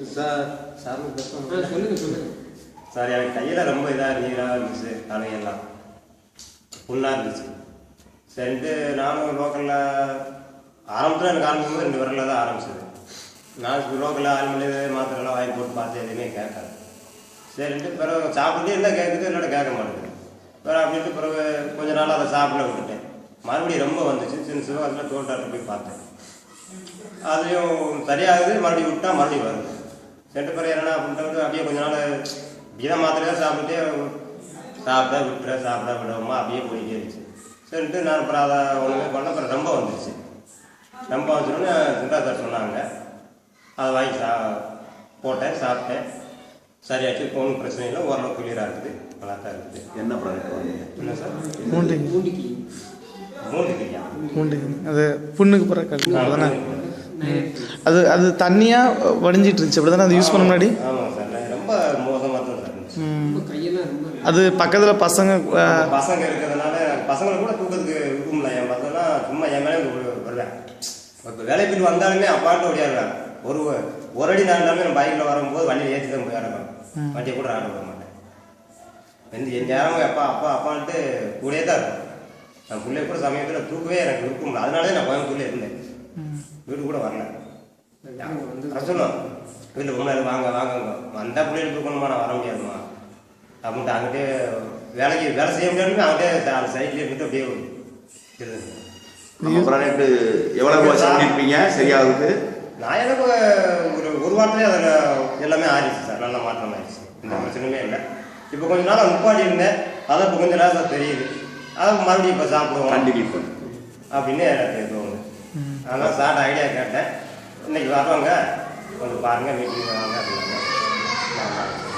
Sir sir சொல்லுங்க. சொல்லுங்க sir எனக்கு கையில் ரொம்ப இதாக நீராக இருந்துச்சு தலையெல்லாம். புண்ணாக இருந்துச்சு. சரின்ட்டு நானும் லோக்கலில் ஆரம்பத்தில் எனக்கு ஆரம்பிக்கும்போது ரெண்டு விரலில் தான் ஆரம்பிச்சது. நான் லோக்கலில் ஆரம்பிச்சு மாத்திரைலாம் வாங்கி போட்டு பார்த்து எதுவுமே கேட்காது சரின்ட்டு பிறகு சாப்பிட்டுட்டே இருந்தால் கேட்குது இல்லாட்ட கேட்க மாட்டேங்குது. பிறகு அப்படின்ட்டு பிறகு கொஞ்ச நாள் அதை சாப்பிட விட்டுட்டேன். மறுபடியும் ரொம்ப வந்துச்சு சின்ன சிவகாசில் தோட்டாட்டு போய் பார்த்தேன். அதுலேயும் சரியாகுது மறுபடியும் விட்டா மறுபடியும் வருது. சென்ட்டு பிறகு என்னடா அப்படின்ட்டு அப்படியே கொஞ்ச நாள் தான் மாத்திரையாக சாப்பிட்டுட்டே சாப்பிட விட்டுற சாப்பிட விடாம அப்படியே போயிட்டே இருந்துச்சு. சரின்ட்டு நான் அப்புறம் அதை ஒன்றுமே பண்ண அப்புறம் ரொம்ப வந்துருச்சு. ரொம்ப வந்துச்சுன்னு சிந்தா சார் சொன்னாங்க. அதை வாங்கி சா போட்டேன் சாப்பிட்டேன். சரியாச்சு இப்போ ஒன்றும் பிரச்சனை இல்லை. ஓரளவு கிளியராக இருக்குது. நல்லா தான் இருக்குது. என்ன ப்ராடக்ட் என்ன சார்? மூண்டிங் பூண்டிக்கு மூணு கிளியா மூண்டிங் அது புண்ணுக்கு போகிற கல் தானே அது அது தண்ணியாக வடிஞ்சிட்டு இருந்துச்சு அப்படி தானே அது யூஸ் பண்ண முன்னாடி? ஆமாம் சார். நான் ரொம்ப மோசமாக தான் அது பக்கத்தில் பசங்க பசங்க இருக்கிறதுனால பசங்களை கூட தூக்கத்துக்கு இருக்கும்ல என் பசங்கன்னா சும்மா என் மேலே வருவேன். இப்போ வேலை போயிட்டு வந்தாலுமே அப்பாட்டு ஓடியாருவேன். ஒரு ஒரு அடி நடந்தாலுமே நான் பைக்கில் வரும்போது வண்டியில் ஏற்றி தான் போய் ஆடுவேன் வண்டியை கூட ஆட விட மாட்டேன். எந்த என் நேரமும் அப்பா அப்பா அப்பான்ட்டு கூடயே தான் இருக்கும் நான் பிள்ளைய கூட சமயத்தில் தூக்கவே எனக்கு இருக்க முடியல அதனாலே நான் கோயம்புத்தூர்ல இருந்தேன். வீடு கூட வரல. சொல்லுவோம் வீட்டில் முன்னாடி வாங்க வாங்க. வந்தால் பிள்ளைகள் தூக்கணுமா நான் வர முடியாதுமா. அப்படின்ட்டு அங்கிட்டே வேலைக்கு வேலை செய்ய முடியாதுன்னு அங்கிட்டே அந்த சைட்லேயே இருந்துட்டு அப்படியே ப்ராடக்ட் எவ்வளவு வாங்கியிருப்பீங்க சரியாகுது? நான் எனக்கு ஒரு ஒரு வாரத்திலே அதில் எல்லாமே ஆறிடுச்சு சார். நல்ல மாற்றம் ஆயிடுச்சு. இந்த பிரச்சனையுமே இல்லை. இப்போ கொஞ்ச நாள் முப்பாடி இருந்தேன். அதை இப்போ கொஞ்சம் நேரம் தெரியுது. அதை மறுபடியும் இப்போ சாப்பிடுவோம். அப்படின்னு எனக்கு தோணுது. அதனால் சார்ட்ட ஐடியா கேட்டேன். இன்னைக்கு வர்றவங்க கொஞ்சம் பாருங்க வீட்டுக்கு வர்றவங்க அப்படின்னாங்க